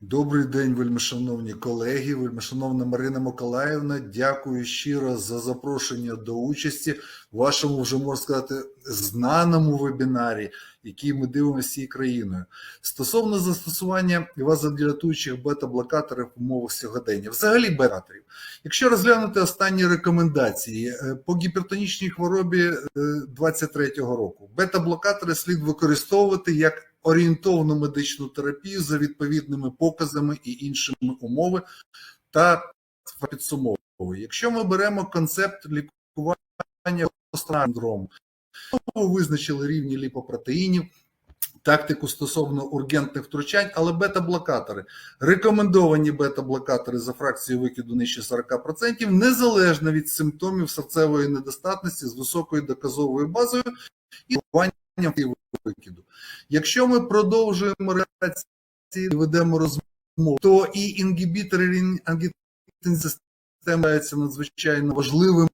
Добрий день, вельмишановні колеги, вельмишановна Марина Миколаївна. Дякую щиро за запрошення до участі в вашому, вже можна сказати, знаному вебінарі, який ми дивимося всією країною. Стосовно застосування вазодилатуючих бета-блокаторів в умовах сьогодення, взагалі бета-блокаторів. Якщо розглянути останні рекомендації е, по гіпертонічній хворобі 23-го року, бета-блокатори слід використовувати як орієнтовну медичну терапію за відповідними показами і іншими умови та підсумовую. Якщо ми беремо концепт лікування синдрому, ми визначили рівні ліпопротеїнів, тактику стосовно ургентних втручань, але бета-блокатори, рекомендовані бета-блокатори за фракцією викиду нижче 40%, незалежно від симптомів серцевої недостатності з високою доказовою базою і лікуванням викиду. Якщо ми продовжуємо реляції, ведемо розмову, то і інгібітори системи надзвичайно важливими,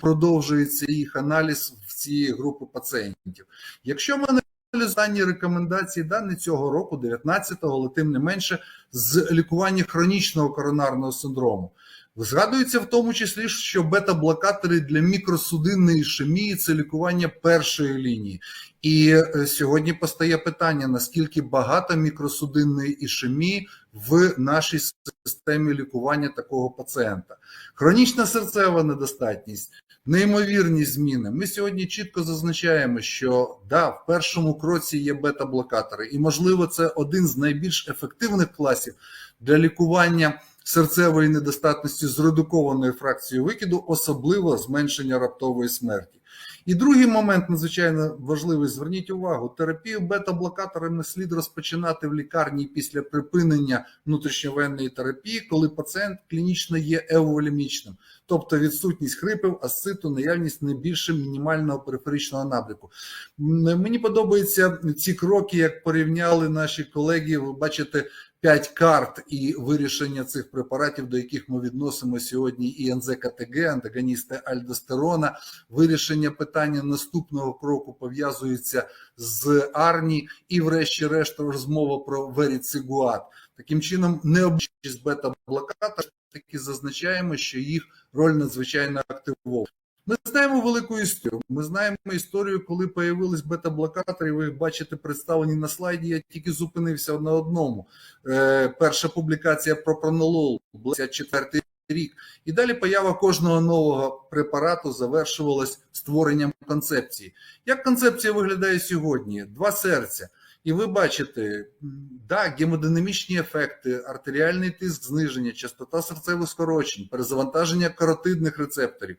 продовжується їх аналіз в цієї групи пацієнтів. Якщо ми аналізуємо дані рекомендації дані цього року, 19-го, але тим не менше, з лікування хронічного коронарного синдрому, Згадується в тому числі, що бета-блокатори для мікросудинної ішемії – це лікування першої лінії. І сьогодні постає питання: наскільки багато мікросудинної ішемії в нашій системі лікування такого пацієнта? Хронічна серцева недостатність, неймовірні зміни. Ми сьогодні чітко зазначаємо, що да, в першому кроці є бета-блокатори, і можливо, це один з найбільш ефективних класів для лікування серцевої недостатності з редукованою фракцією викиду, особливо зменшення раптової смерті. І другий момент надзвичайно важливий: зверніть увагу, терапію бета-блокаторами слід розпочинати в лікарні після припинення внутрішньовенної терапії, коли пацієнт клінічно є еволімічним, тобто відсутність хрипів, асциту, наявність не більше мінімального периферичного набряку. Мені подобаються ці кроки, як порівняли наші колеги. Ви бачите. П'ять карт і вирішення цих препаратів, до яких ми відносимо сьогодні і НЗКТГ, антагоністи альдостерона, вирішення питання наступного кроку пов'язується з Арні, і, врешті-решт, розмова про веріцигуат. Таким чином, не обчись бета-блокатор, таки зазначаємо, що їх роль надзвичайно активована. Ми знаємо велику історію. Ми знаємо історію, коли появились бета-блокатори. Ви бачите представлені на слайді. Я тільки зупинився на одному. Е, перша публікація про пронолол, 54 рік. І далі поява кожного нового препарату завершувалась створенням концепції. Як концепція виглядає сьогодні? Два серця. І ви бачите, да, гемодинамічні ефекти, артеріальний тиск, зниження, частота серцевих скорочень, перезавантаження каротидних рецепторів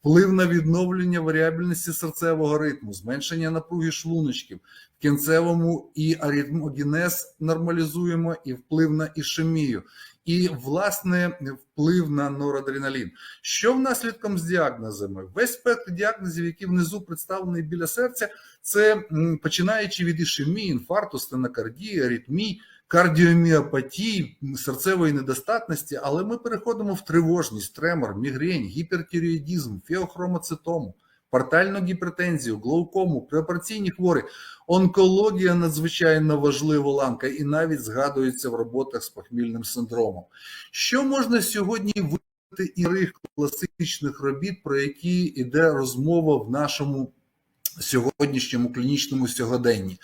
вплив на відновлення варіабельності серцевого ритму, зменшення напруги шлуночків, в кінцевому і аритмогенез нормалізуємо, і вплив на ішемію, і власне вплив на норадреналін. Що внаслідком з діагнозами? Весь спектр діагнозів, які внизу представлений біля серця, це починаючи від ішемії, інфаркту, стенокардії, аритмії, кардіоміопатії, серцевої недостатності, але ми переходимо в тривожність, тремор, мігрень, гіпертиреоїдізм, феохромоцитому, портальну гіпертензію, глаукому, пропорційні хворі. Онкологія надзвичайно важлива ланка і навіть згадується в роботах з похмільним синдромом. Що можна сьогодні вивести із класичних робіт, про які йде розмова в нашому сьогоднішньому клінічному сьогоденні?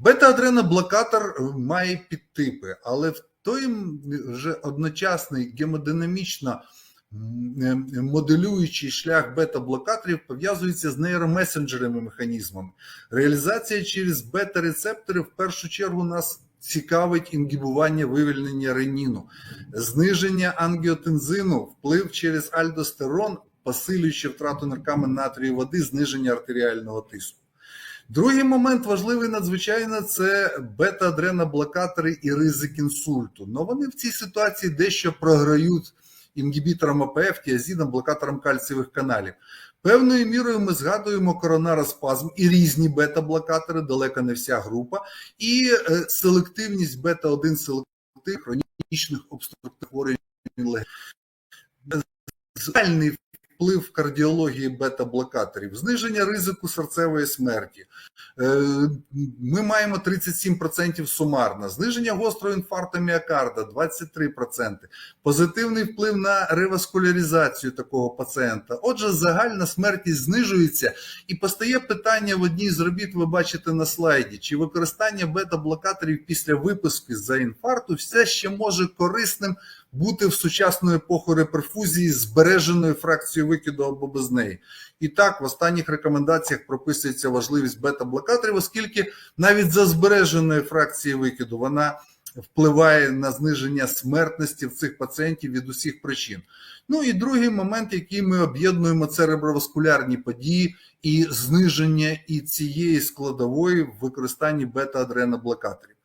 Бета-адреноблокатор має підтипи, але в той вже одночасний гемодинамічно моделюючий шлях бета-блокаторів пов'язується з нейромесенджерними механізмами. Реалізація через бета-рецептори в першу чергу нас цікавить інгібування вивільнення реніну, зниження ангіотензину, вплив через альдостерон, посилюючи втрату нарками натрію води, зниження артеріального тиску. Другий момент важливий надзвичайно це бета-адреноблокатори і ризик інсульту. Но вони в цій ситуації дещо програють інгібіторам АПФ, тіазідам, блокаторам кальцієвих каналів. Певною мірою ми згадуємо коронароспазм і різні бета-блокатори, далеко не вся група, і селективність бета-1 селектив хронічних обструктивних хворих. Загальний вплив кардіології бета-блокаторів, зниження ризику серцевої смерті. Е, Ми маємо 37% сумарно, зниження гострого інфаркту міокарда 23%, позитивний вплив на реваскуляризацію такого пацієнта. Отже, загальна смертність знижується і постає питання в одній з робіт, ви бачите на слайді, чи використання бета-блокаторів після виписки за інфаркту все ще може корисним бути в сучасну епоху реперфузії збереженою фракцією викиду або без неї. І так, в останніх рекомендаціях прописується важливість бета-блокаторів, оскільки навіть за збереженою фракцією викиду вона впливає на зниження смертності в цих пацієнтів від усіх причин. Ну і другий момент, який ми об'єднуємо, це реброваскулярні події і зниження і цієї складової в використанні бета-адреноблокаторів.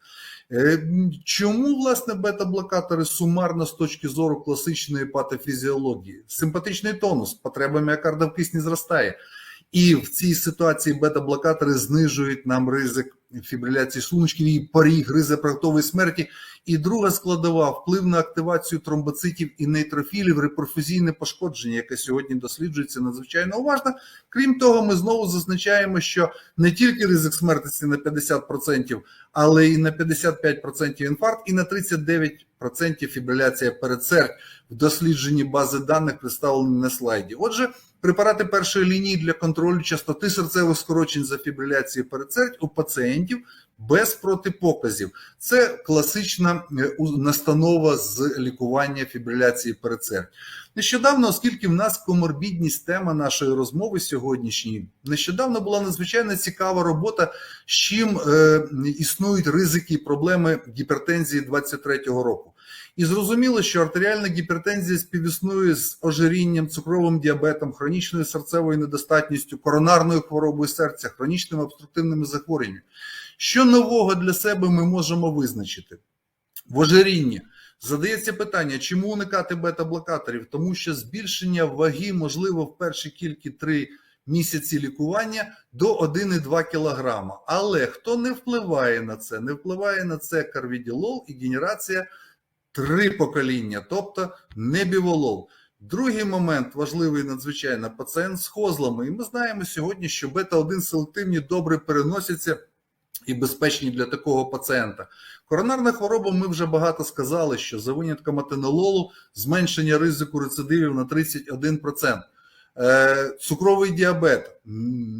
Е, Чому власне бета-блокатори сумарно з точки зору класичної патофізіології? Симпатичний тонус, потреба міокарда в кисні зростає. І в цій ситуації бета-блокатори знижують нам ризик фібриляції шлуночків і поріг ризипроктової смерті. І друга складова вплив на активацію тромбоцитів і нейтрофілів, реперфузійне пошкодження, яке сьогодні досліджується надзвичайно уважно. Крім того, ми знову зазначаємо, що не тільки ризик смертності на 50%, але і на 55% інфаркт, і на 39% фібриляція передсердь в дослідженні бази даних представлені на слайді. Отже, препарати першої лінії для контролю частоти серцевих скорочень за фібриляції передсердь у пацієнтів без протипоказів. Це класична е, настанова з лікування фібриляції передсердь. Нещодавно, оскільки в нас коморбідність тема нашої розмови сьогоднішньої, нещодавно була надзвичайно цікава робота, з чим е, існують ризики і проблеми гіпертензії 23-го року. І зрозуміло, що артеріальна гіпертензія співіснує з ожирінням, цукровим діабетом, хронічною серцевою недостатністю, коронарною хворобою серця, хронічними обструктивними захворюваннями. Що нового для себе ми можемо визначити? В ожирінні задається питання, чому уникати бета-блокаторів? Тому що збільшення ваги можливо в перші кілька три місяці лікування до 1,2 кг. Але хто не впливає на це? Не впливає на це карвіділол і генерація три покоління, тобто не біволол. Другий момент важливий надзвичайно пацієнт з хозлами. І ми знаємо сьогодні, що бета-1 селективні добре переносяться і безпечні для такого пацієнта. Коронарна хвороба, ми вже багато сказали, що за винятком атенололу зменшення ризику рецидивів на 31%. Е, Цукровий діабет.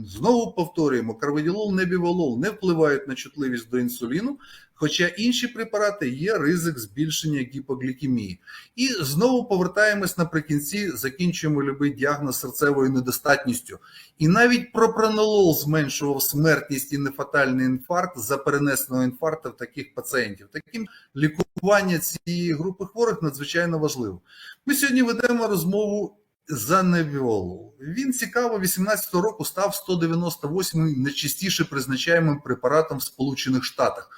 Знову повторюємо, карваділол, небіволол не впливають на чутливість до інсуліну, хоча інші препарати є ризик збільшення гіпоглікемії. І знову повертаємось наприкінці, закінчуємо любий діагноз серцевою недостатністю. І навіть пропранолол зменшував смертність і нефатальний інфаркт за перенесеного інфаркту в таких пацієнтів. Таким лікування цієї групи хворих надзвичайно важливо. Ми сьогодні ведемо розмову за невіолу. Він цікаво 18 року став 198 найчастіше призначаємим препаратом в Сполучених Штатах.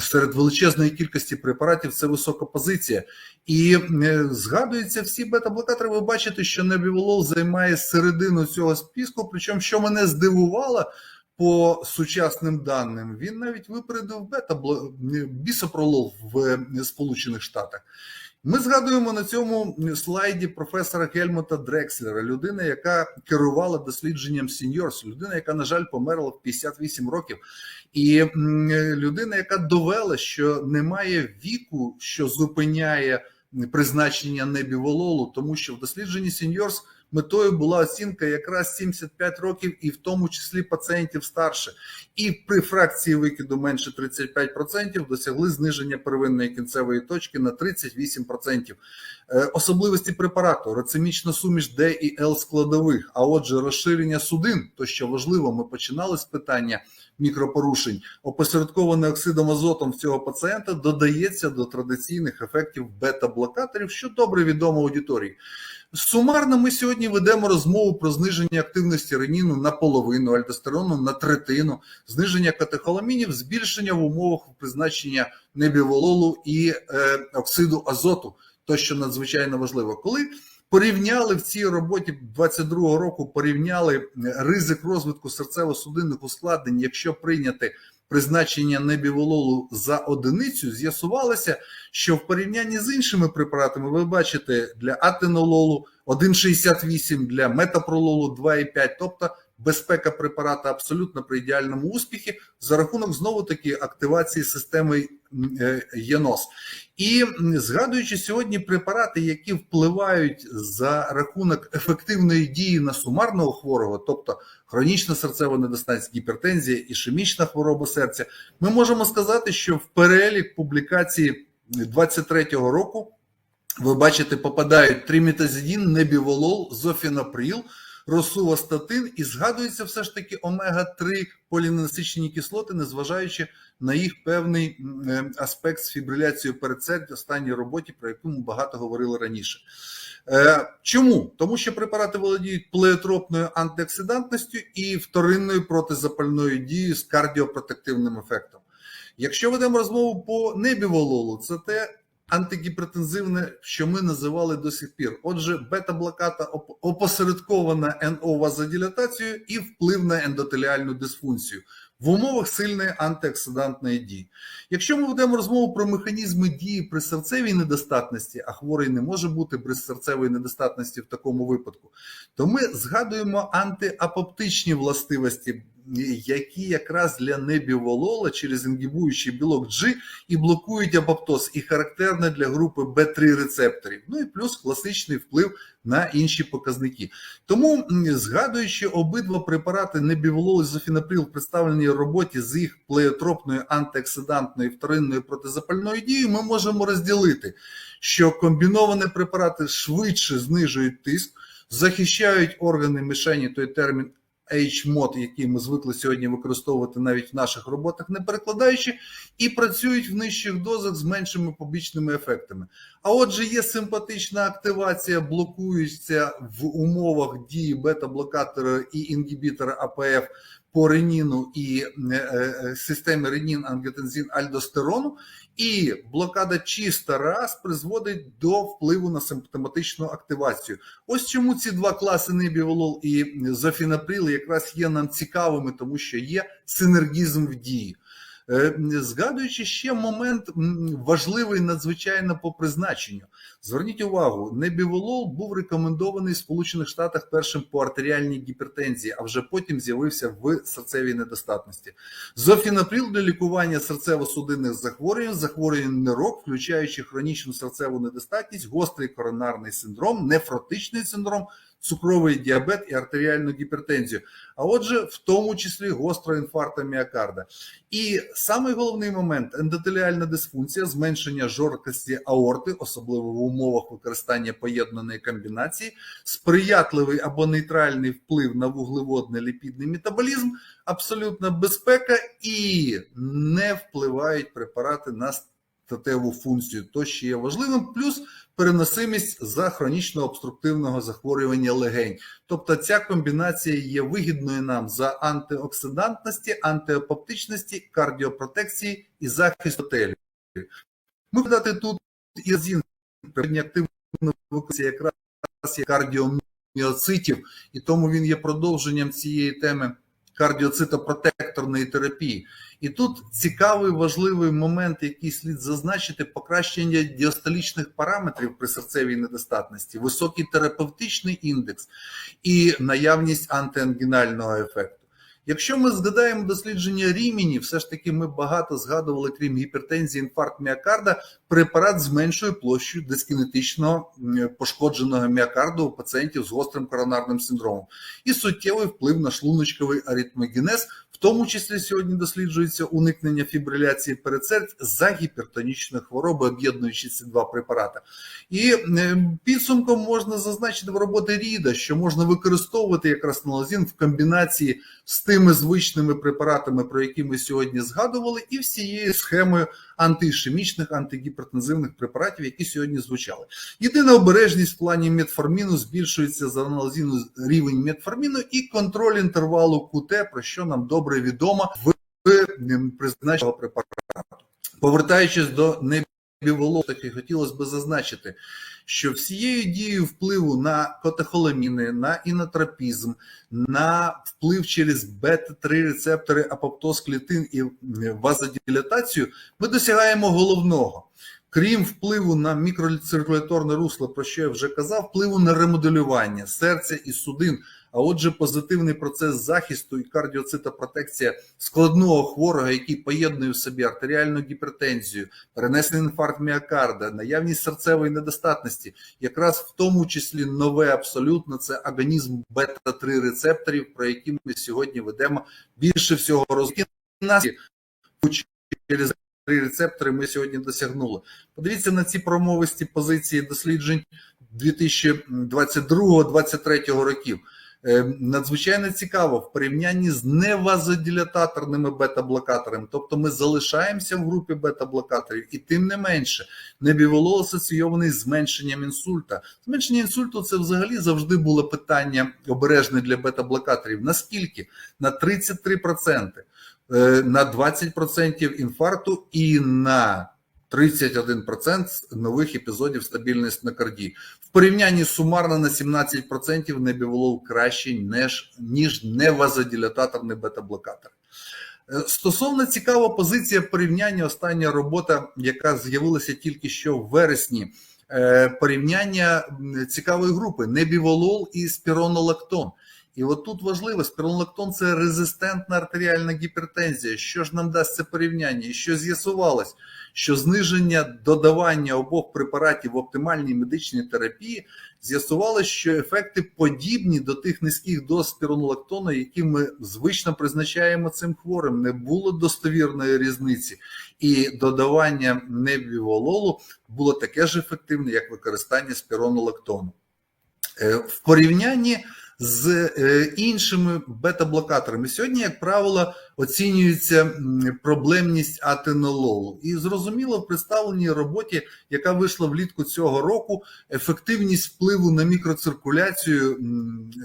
Серед величезної кількості препаратів це висока позиція. І е, згадується всі бета-блокатори. Ви бачите, що небіволол займає середину цього списку. Причому, що мене здивувало по сучасним даним, він навіть випередив бета бісопролол в Сполучених Штатах. Ми згадуємо на цьому слайді професора Гельмута Дрекслера, людина, яка керувала дослідженням Сіньорс, людина, яка, на жаль, померла в 58 років, і людина, яка довела, що немає віку, що зупиняє призначення небівололу, тому що в дослідженні Seniors метою була оцінка якраз 75 років, і в тому числі пацієнтів старше. І при фракції викиду менше 35% досягли зниження первинної кінцевої точки на 38%. Е, Особливості препарату рацемічна суміш D і L складових, а отже, розширення судин, то що важливо, ми починали з питання мікропорушень, опосередкований оксидом азотом в цього пацієнта додається до традиційних ефектів бета-блокаторів, що добре відомо аудиторії. Сумарно ми сьогодні ведемо розмову про зниження активності реніну на половину, альдостерону на третину, зниження катехоламінів, збільшення в умовах призначення небівололу і е, оксиду азоту, то що надзвичайно важливо. Коли порівняли в цій роботі 22-го року, порівняли е, ризик розвитку серцево-судинних ускладнень, якщо прийняти призначення небівололу за одиницю, з'ясувалося, що в порівнянні з іншими препаратами ви бачите для атенололу 1,68, для метапрололу 2,5, тобто безпека препарата абсолютно при ідеальному успіхі за рахунок знову таки активації системи е, ЄНОС. І згадуючи сьогодні препарати, які впливають за рахунок ефективної дії на сумарного хворого, тобто хронічна серцева недостатність, гіпертензія, ішемічна хвороба серця, ми можемо сказати, що в перелік публікації 23-го року ви бачите, попадають триметазидін, небіволол, зофінаприл, росувастатин і згадується все ж таки омега-3 поліненасичені кислоти, незважаючи на їх певний е, аспект з фібриляцією передсердь в останній роботі, про яку ми багато говорили раніше. Е, Чому? Тому що препарати володіють плеотропною антиоксидантністю і вторинною протизапальною дією з кардіопротективним ефектом. Якщо ведемо розмову по небівололу, це те антигіпертензивне, що ми називали до сих пір. Отже, бета-блоката опосередкована НО вазодилатацією і вплив на ендотеліальну дисфункцію в умовах сильної антиоксидантної дії. Якщо ми ведемо розмову про механізми дії при серцевій недостатності, а хворий не може бути без серцевої недостатності в такому випадку, то ми згадуємо антиапоптичні властивості, які якраз для небіволола через інгібуючий білок G і блокують апоптоз, і характерне для групи B3 рецепторів. Ну і плюс класичний вплив на інші показники. Тому, згадуючи обидва препарати небіволол і зофінаприл в роботі з їх плеотропною антиоксидантною вторинною протизапальною дією, ми можемо розділити, що комбіновані препарати швидше знижують тиск, захищають органи мішені, той термін HMOD, який ми звикли сьогодні використовувати навіть в наших роботах, не перекладаючи, і працюють в нижчих дозах з меншими побічними ефектами. А отже, є симпатична активація, блокується в умовах дії бета-блокатора і інгібітора АПФ по реніну і е, е, системі ренін ангіотензин альдостерону, і блокада чиста раз призводить до впливу на симптоматичну активацію. Ось чому ці два класи небіволол і зофінаприл якраз є нам цікавими, тому що є синергізм в дії. Е, Згадуючи ще момент важливий надзвичайно по призначенню. Зверніть увагу, небіволол був рекомендований в Сполучених Штатах першим по артеріальній гіпертензії, а вже потім з'явився в серцевій недостатності. Зофінаприл для лікування серцево-судинних захворювань, захворювань нирок, включаючи хронічну серцеву недостатність, гострий коронарний синдром, нефротичний синдром, цукровий діабет і артеріальну гіпертензію. А отже, в тому числі гострого інфаркту міокарда. І самий головний момент ендотеліальна дисфункція, зменшення жорсткості аорти, особливо в умовах використання поєднаної комбінації, сприятливий або нейтральний вплив на вуглеводний ліпідний метаболізм, абсолютна безпека і не впливають препарати на статеву функцію, то що є важливим, плюс переносимість за хронічного обструктивного захворювання легень. Тобто ця комбінація є вигідною нам за антиоксидантності, антиапоптичності, кардіопротекції і захисту телю. Ми дати тут ізін активно виконується якраз кардіоміоцитів, і тому він є продовженням цієї теми кардіоцитопротекторної терапії. І тут цікавий важливий момент, який слід зазначити, покращення діастолічних параметрів при серцевій недостатності, високий терапевтичний індекс і наявність антиангінального ефекту. Якщо ми згадаємо дослідження Рімені, все ж таки ми багато згадували, крім гіпертензії, інфаркт міокарда, препарат з меншою площею дискінетичного м, пошкодженого міокарду у пацієнтів з гострим коронарним синдромом і суттєвий вплив на шлуночковий аритмогенез, в тому числі сьогодні досліджується уникнення фібриляції передсердь за гіпертонічної хвороби, об'єднуючи ці два препарати. І е, підсумком можна зазначити в роботи Ріда, що можна використовувати якраз налозін в комбінації з тими звичними препаратами, про які ми сьогодні згадували, і всією схемою антиішемічних, антигіпертензивних препаратів, які сьогодні звучали. Єдина обережність в плані метформіну збільшується за аналозіну рівень метформіну і контроль інтервалу QT, про що нам добре відомо в призначенні препарату. Повертаючись до небіволов, таки хотілося б зазначити, що всією дією впливу на котехоламіни, на інотропізм, на вплив через бета-3 рецептори апоптоз клітин і вазодилатацію, ми досягаємо головного. Крім впливу на мікроциркуляторне русло, про що я вже казав, впливу на ремоделювання серця і судин, а отже, позитивний процес захисту і кардіоцитопротекція складного хворого, який поєднує в собі артеріальну гіпертензію, перенесений інфаркт міокарда, наявність серцевої недостатності, якраз в тому числі нове абсолютно це агонізм бета-3 рецепторів, про які ми сьогодні ведемо більше всього розвитку. через три рецептори ми сьогодні досягнули. Подивіться на ці промовисті позиції досліджень 2022-2023 років. Е, Надзвичайно цікаво в порівнянні з невазодилататорними бета-блокаторами, тобто ми залишаємося в групі бета-блокаторів, і тим не менше небіволол асоційований зменшенням інсульта. Зменшення інсульту це взагалі завжди було питання обережне для бета-блокаторів. Наскільки? На 33%, е, на 20% інфаркту і на 31% нових епізодів стабільної стенокардії. В порівнянні сумарно на 17% небіволол кращий, ніж, ніж невазодилататорний бета-блокатор. Е, Стосовно цікава позиція порівняння, остання робота, яка з'явилася тільки що в вересні, е, порівняння цікавої групи небіволол і спіронолактон. І от тут важливо, спіронолактон – це резистентна артеріальна гіпертензія. Що ж нам дасть це порівняння? І що з'ясувалось? Що зниження додавання обох препаратів в оптимальній медичній терапії з'ясувалось, що ефекти подібні до тих низьких доз спіронолактону, які ми звично призначаємо цим хворим. Не було достовірної різниці, і додавання небівололу було таке ж ефективне, як використання спіронолактону. Е, В порівнянні з е, іншими бета-блокаторами. Сьогодні, як правило, оцінюється проблемність атенололу. І зрозуміло, в представленій роботі, яка вийшла влітку цього року, ефективність впливу на мікроциркуляцію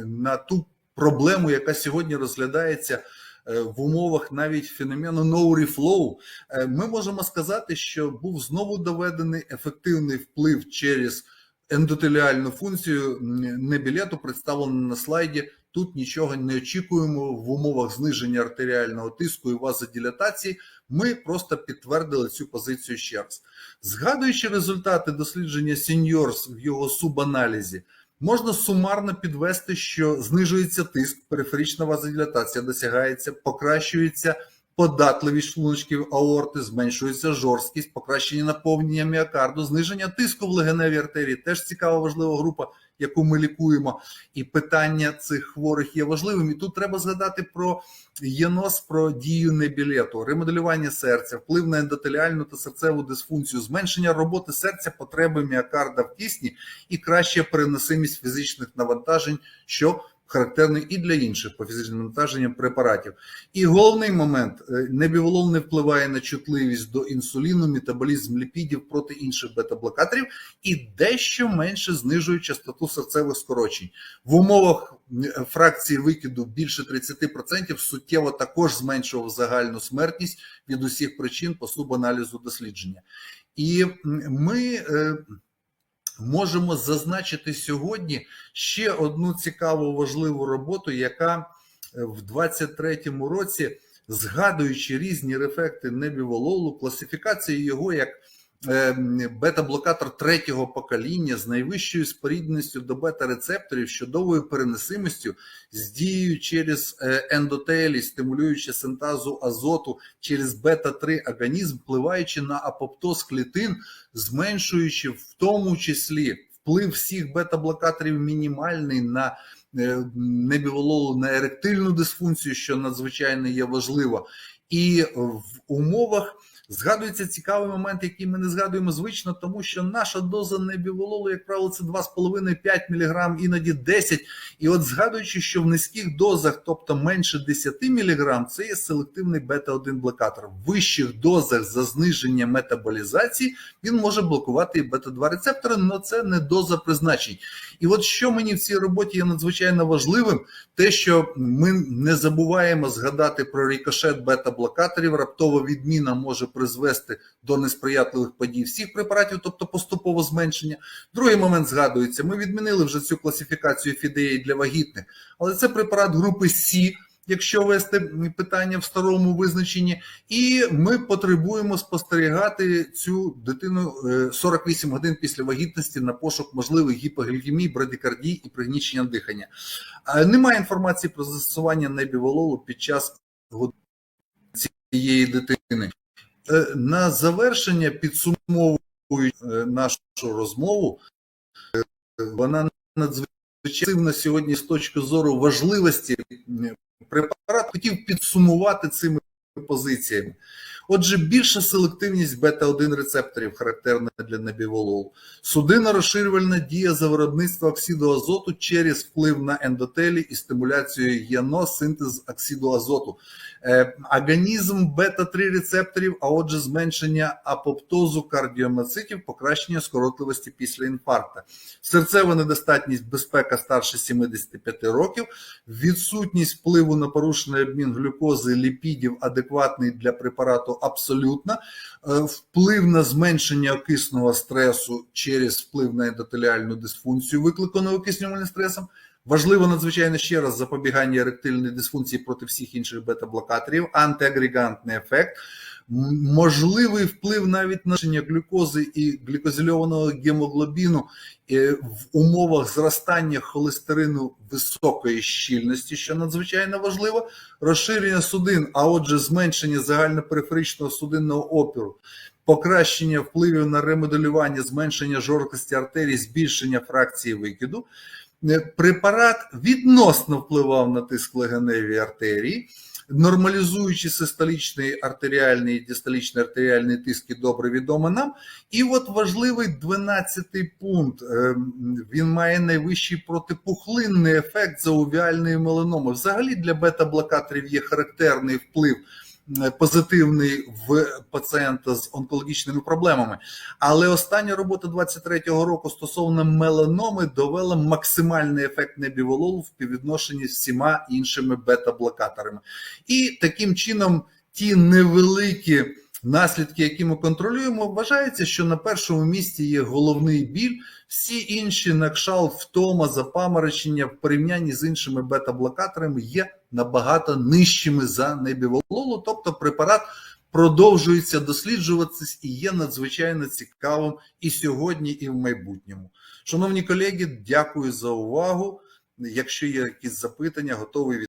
на ту проблему, яка сьогодні розглядається. е, В умовах навіть феномену no reflow, е, ми можемо сказати, що був знову доведений ефективний вплив через ендотеліальну функцію небілету представлено на слайді. Тут нічого не очікуємо в умовах зниження артеріального тиску і вазодилатації. Ми просто підтвердили цю позицію ще раз. Згадуючи результати дослідження Seniors в його субаналізі, можна сумарно підвести, що знижується тиск, периферична вазодилатація досягається, покращується податливість шлуночків аорти, зменшується жорсткість, покращення наповнення міокарду, зниження тиску в легеневій артерії. Теж цікава важлива група, яку ми лікуємо. І питання цих хворих є важливим. І тут треба згадати про ЄНОС, про дію небілету, ремоделювання серця, вплив на ендотеліальну та серцеву дисфункцію, зменшення роботи серця, потреби міокарда в кисні і краща переносимість фізичних навантажень, що характерний і для інших по фізичним навантаженням препаратів. І головний момент: е, небіволол не впливає на чутливість до інсуліну, метаболізм ліпідів проти інших бета-блокаторів і дещо менше знижує частоту серцевих скорочень. В умовах е, фракції викиду більше 30% суттєво також зменшував загальну смертність від усіх причин по субаналізу дослідження. І ми. Можемо зазначити сьогодні ще одну цікаву важливу роботу, яка е, в 23-му році, згадуючи різні рефекти небівололу, класифікацію його як бета-блокатор третього покоління з найвищою спорідненістю до бета-рецепторів, з чудовою з дією через е, ендотелі, стимулюючи синтазу азоту через бета-3 агонізм, впливаючи на апоптоз клітин, зменшуючи в тому числі вплив всіх бета-блокаторів мінімальний на е, небівололу, на еректильну дисфункцію, що надзвичайно є важливо. І в умовах згадується цікавий момент, який ми не згадуємо звично, тому що наша доза небівололу, як правило, це 2,5-5 мг, іноді 10. І от згадуючи, що в низьких дозах, тобто менше 10 мг, це є селективний бета-1 блокатор. В вищих дозах за зниження метаболізації він може блокувати і бета-2 рецептори, але це не доза призначень. І от що мені в цій роботі є надзвичайно важливим, те, що ми не забуваємо згадати про рикошет бета-блокаторів, раптова відміна може призвести до несприятливих подій всіх препаратів, тобто поступово зменшення. Другий момент згадується: ми відмінили вже цю класифікацію фідеї для вагітних, але це препарат групи С. Якщо вести питання в старому визначенні, і ми потребуємо спостерігати цю дитину е, 48 годин після вагітності на пошук можливих гіпоглікемій, брадикардій і пригнічення дихання. Немає інформації про застосування небівололу під час цієї дитини. Е, На завершення підсумовуючи е, нашу розмову, е, вона надзвичайно на сьогодні з точки зору важливості препарат хотів підсумувати цими позиціями. Отже, більша селективність бета-1 рецепторів характерна для небівололу. Судино-розширювальна дія за виробництво оксиду азоту через вплив на ендотелі і стимуляцію ЯНО, синтез оксиду азоту. Е, Агонізм бета-3 рецепторів, а отже, зменшення апоптозу кардіомацитів, покращення скоротливості після інфаркта. Серцева недостатність безпека старше 75 років, відсутність впливу на порушений обмін глюкози, ліпідів, адекватний для препарату абсолютно, Е, вплив на зменшення окисного стресу через вплив на ендотеліальну дисфункцію, викликану окиснювальним стресом. Важливо надзвичайно ще раз запобігання еректильної дисфункції проти всіх інших бета-блокаторів, антиагрегантний ефект, можливий вплив навіть на глюкози і глікозильованого гемоглобіну е, в умовах зростання холестерину високої щільності, що надзвичайно важливо, розширення судин, а отже, зменшення загальнопериферичного судинного опіру. Покращення впливів на ремоделювання, зменшення жорсткості артерій, збільшення фракції викиду. Е, Препарат відносно впливав на тиск в легеневій артерії, нормалізуючи систолічний артеріальний і дистолічний артеріальний тиски, добре відомо нам. І от важливий 12-й пункт. Е, Він має найвищий протипухлинний ефект заувіальної меланоми. Взагалі для бета-блокаторів є характерний вплив позитивний в пацієнта з онкологічними проблемами. Але остання робота 23-го року стосовно меланоми довела максимальний ефект небівололу в співвідношенні з всіма іншими бета-блокаторами. І таким чином ті невеликі наслідки, які ми контролюємо, вважається, що на першому місці є головний біль. Всі інші накшал, втома, запаморочення в порівнянні з іншими бета-блокаторами є набагато нижчими за небівололу, тобто препарат продовжується досліджуватись і є надзвичайно цікавим і сьогодні, і в майбутньому. Шановні колеги, дякую за увагу. Якщо є якісь запитання, готовий від.